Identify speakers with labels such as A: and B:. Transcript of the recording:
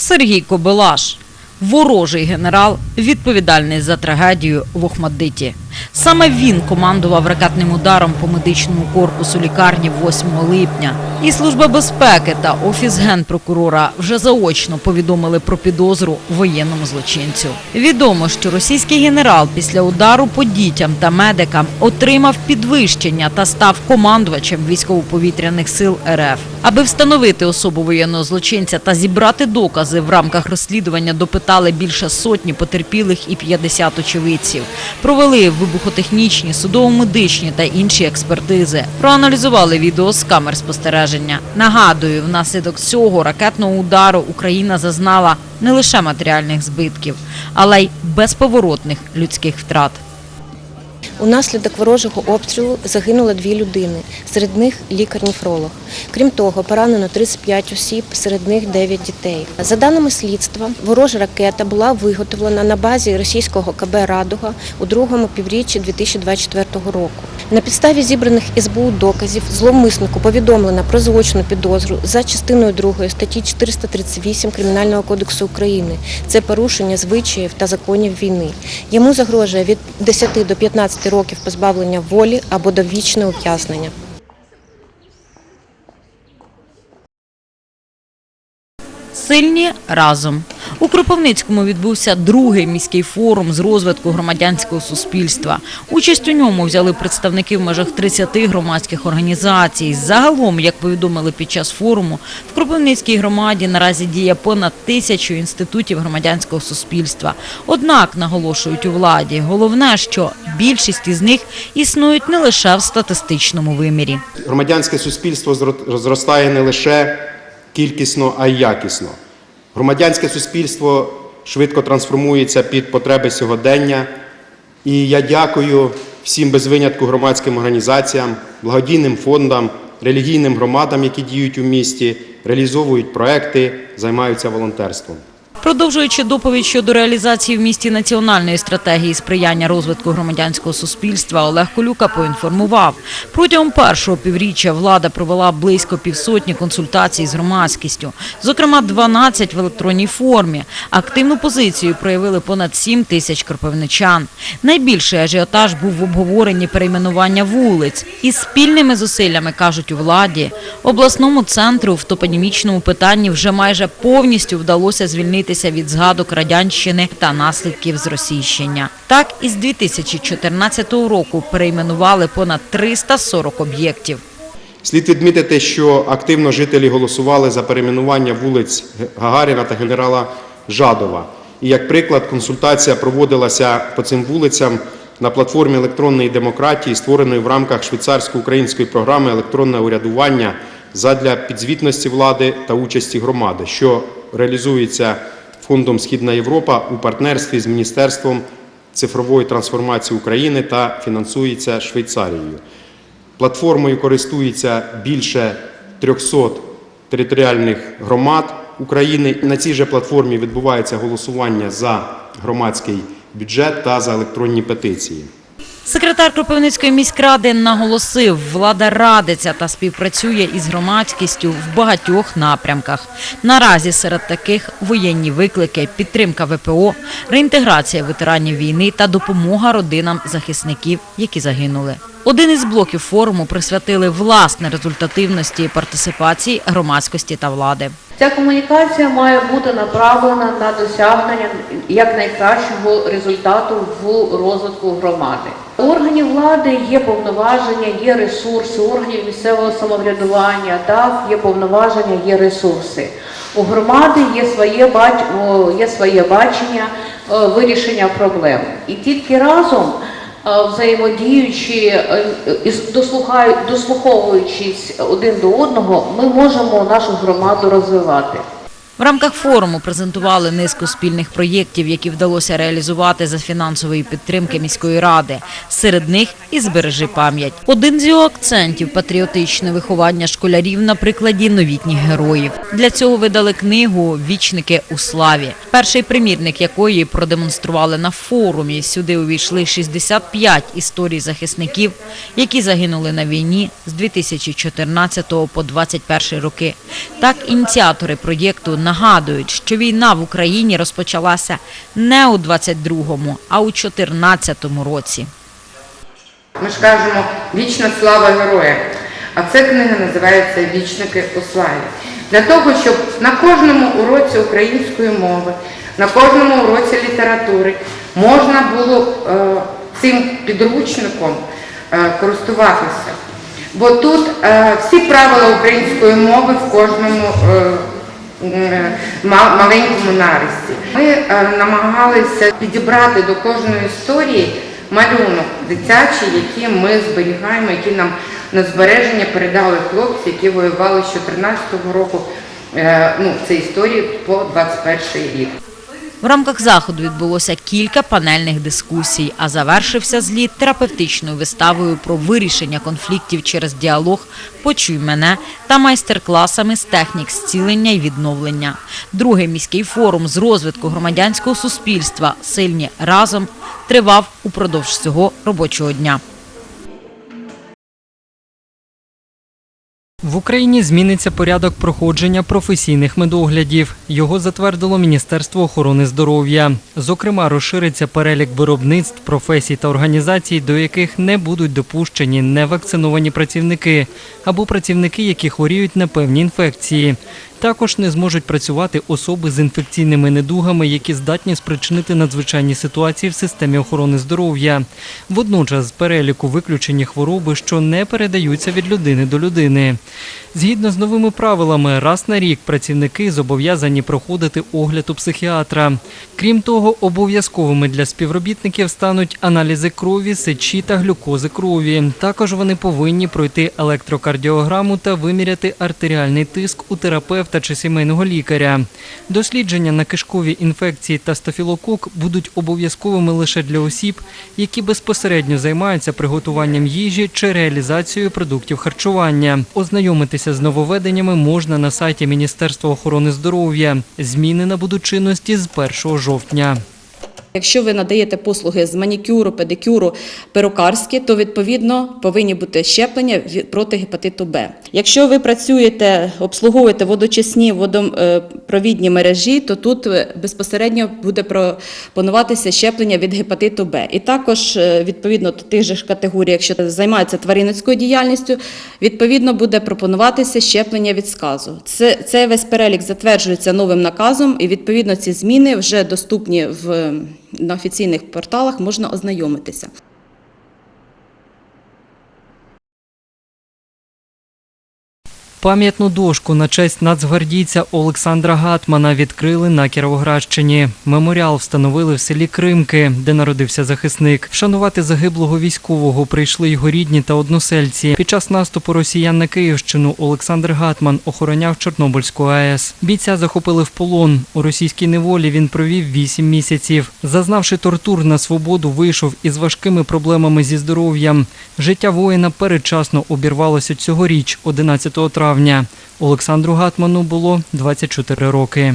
A: Сергій Кобилаш, Ворожий генерал, відповідальний за трагедію в Охмадиті. Саме він командував ракетним ударом по медичному корпусу лікарні 8 липня. І Служба безпеки та Офіс генпрокурора вже заочно повідомили про підозру воєнному злочинцю. Відомо, що російський генерал після удару по дітям та медикам отримав підвищення та став командувачем військово-повітряних сил РФ. Аби встановити особу воєнного злочинця та зібрати докази в рамках розслідування допитали більше сотні потерпілих і 50 очевидців. Провели вибухотехнічні, судово-медичні та інші експертизи. Проаналізували відео з камер спостереження. Нагадую, внаслідок цього ракетного удару Україна зазнала не лише матеріальних збитків, але й безповоротних людських втрат.
B: Унаслідок ворожого обстрілу загинуло дві людини, серед них лікар-нефролог. Крім того, поранено 35 осіб, серед них 9 дітей. За даними слідства, ворожа ракета була виготовлена на базі російського КБ Радуга у другому півріччі 2024 року. На підставі зібраних СБУ доказів зловмиснику повідомлено про злочинну підозру за частиною 2 статті 438 Кримінального кодексу України. Це порушення звичаїв та законів війни. Йому загрожує від 10 до 15 років позбавлення волі або довічне ув'язнення.
A: Сильні разом у Кропивницькому відбувся другий міський форум з розвитку громадянського суспільства. Участь у ньому взяли представники в межах 30 громадських організацій. Загалом, як повідомили під час форуму, в Кропивницькій громаді наразі діє понад тисячу інститутів громадянського суспільства. Однак наголошують у владі, головне, що більшість із них існують не лише в статистичному вимірі.
C: Громадянське суспільство зро- зростає не лише кількісно, а й якісно. Громадянське суспільство швидко трансформується під потреби сьогодення. І я дякую всім без винятку громадським організаціям, благодійним фондам, релігійним громадам, які діють у місті, реалізовують проекти, займаються волонтерством.
A: Продовжуючи доповідь щодо реалізації в місті національної стратегії сприяння розвитку громадянського суспільства, Олег Колюка поінформував, протягом першого півріччя влада провела близько півсотні консультацій з громадськістю, зокрема 12 в електронній формі. Активну позицію проявили понад 7 тисяч кропивничан. Найбільший ажіотаж був в обговоренні перейменування вулиць. І спільними зусиллями, кажуть у владі, обласному центру в топонімічному питанні вже майже повністю вдалося звільнитися від згадок радянщини та наслідків зросійщення. Так, із 2014 року перейменували понад 340 об'єктів.
C: Слід відмітити, що активно жителі голосували за перейменування вулиць Гагаріна та генерала Жадова. І як приклад, консультація проводилася по цим вулицям на платформі електронної демократії, створеної в рамках швейцарсько-української програми електронне урядування задля підзвітності влади та участі громади, що реалізується фондом Східна Європа у партнерстві з Міністерством цифрової трансформації України та фінансується Швейцарією. Платформою користується більше 300 територіальних громад України. На цій же платформі відбувається голосування за громадський бюджет та за електронні петиції.
A: Секретар Кропивницької міськради наголосив, влада радиться та співпрацює із громадськістю в багатьох напрямках. Наразі серед таких воєнні виклики, підтримка ВПО, реінтеграція ветеранів війни та допомога родинам захисників, які загинули. Один із блоків форуму присвятили власне результативності і партисипації громадськості та влади.
D: Ця комунікація має бути направлена на досягнення якнайкращого результату в розвитку громади. У органів влади є повноваження, є ресурси, органів місцевого самоврядування, так, є повноваження, є ресурси. У громади є своє, бач... є своє бачення е, вирішення проблем. І тільки разом взаємодіючи е, і дослухаю- дослуховуючись один до одного, ми можемо нашу громаду розвивати.
A: В рамках форуму презентували низку спільних проєктів, які вдалося реалізувати за фінансової підтримки міської ради. Серед них і збережи пам'ять. Один з його акцентів патріотичне виховання школярів на прикладі новітніх героїв. Для цього видали книгу Вічники у славі, перший примірник якої продемонстрували на форумі. Сюди увійшли 65 історій захисників, які загинули на війні з 2014 по 2021 роки. Так ініціатори проєкту нагадують, що війна в Україні розпочалася не у 22-му, а у 14-му році.
E: Ми ж кажемо вічна слава героям. А ця книга називається Вічники у славі. Для того, щоб на кожному уроці української мови, на кожному уроці літератури можна було е, цим підручником е, користуватися. Бо тут е, всі правила української мови в кожному е, маленькому нарисі. Ми е, намагалися підібрати до кожної історії малюнок дитячий, який ми зберігаємо, який нам на збереження передали хлопці, які воювали з 14-го року. е, Ну, це історії по 21 рік.
A: В рамках заходу відбулося кілька панельних дискусій, а завершився зліт терапевтичною виставою про вирішення конфліктів через діалог Почуй мене та майстер-класами з технік зцілення і відновлення. Другий міський форум з розвитку громадянського суспільства Сильні разом тривав упродовж цього робочого дня.
F: В Україні зміниться порядок проходження професійних медоглядів. Його затвердило Міністерство охорони здоров'я. Зокрема, розшириться перелік виробництв, професій та організацій, до яких не будуть допущені невакциновані працівники або працівники, які хворіють на певні інфекції. Також не зможуть працювати особи з інфекційними недугами, які здатні спричинити надзвичайні ситуації в системі охорони здоров'я. Водночас з переліку виключені хвороби, що не передаються від людини до людини. Згідно з новими правилами, раз на рік працівники зобов'язані проходити огляд у психіатра. Крім того, обов'язковими для співробітників стануть аналізи крові, сечі та глюкози крові. Також вони повинні пройти електрокардіограму та виміряти артеріальний тиск у терапевта чи сімейного лікаря. Дослідження на кишкові інфекції та стафілокок будуть обов'язковими лише для осіб, які безпосередньо займаються приготуванням їжі чи реалізацією продуктів харчування. Ознайомитися з нововведеннями можна на сайті Міністерства охорони здоров'я. Зміни набудуть чинності з 1 жовтня.
G: Якщо ви надаєте послуги з манікюру, педикюру, перукарські, то відповідно повинні бути щеплення проти гепатиту Б. Якщо ви працюєте, обслуговуєте водочисні водопровідні мережі, то тут е, безпосередньо буде пропонуватися щеплення від гепатиту Б. І також е, відповідно до тих же категорій, якщо займаються тваринницькою діяльністю, відповідно буде пропонуватися щеплення від сказу. Це цей весь перелік затверджується новим наказом, і відповідно ці зміни вже доступні в на офіційних порталах можна ознайомитися.
F: Пам'ятну дошку на честь нацгвардійця Олександра Гатмана відкрили на Кіровоградщині. Меморіал встановили в селі Кримки, де народився захисник. Вшанувати загиблого військового прийшли його рідні та односельці. Під час наступу росіян на Київщину Олександр Гатман охороняв Чорнобильську АЕС. Бійця захопили в полон. У російській неволі він провів вісім місяців. Зазнавши тортур на свободу, вийшов із важкими проблемами зі здоров'ям. Життя воїна передчасно обірвалося цьогоріч, 11 травня. Олександру Гатману було 24 роки.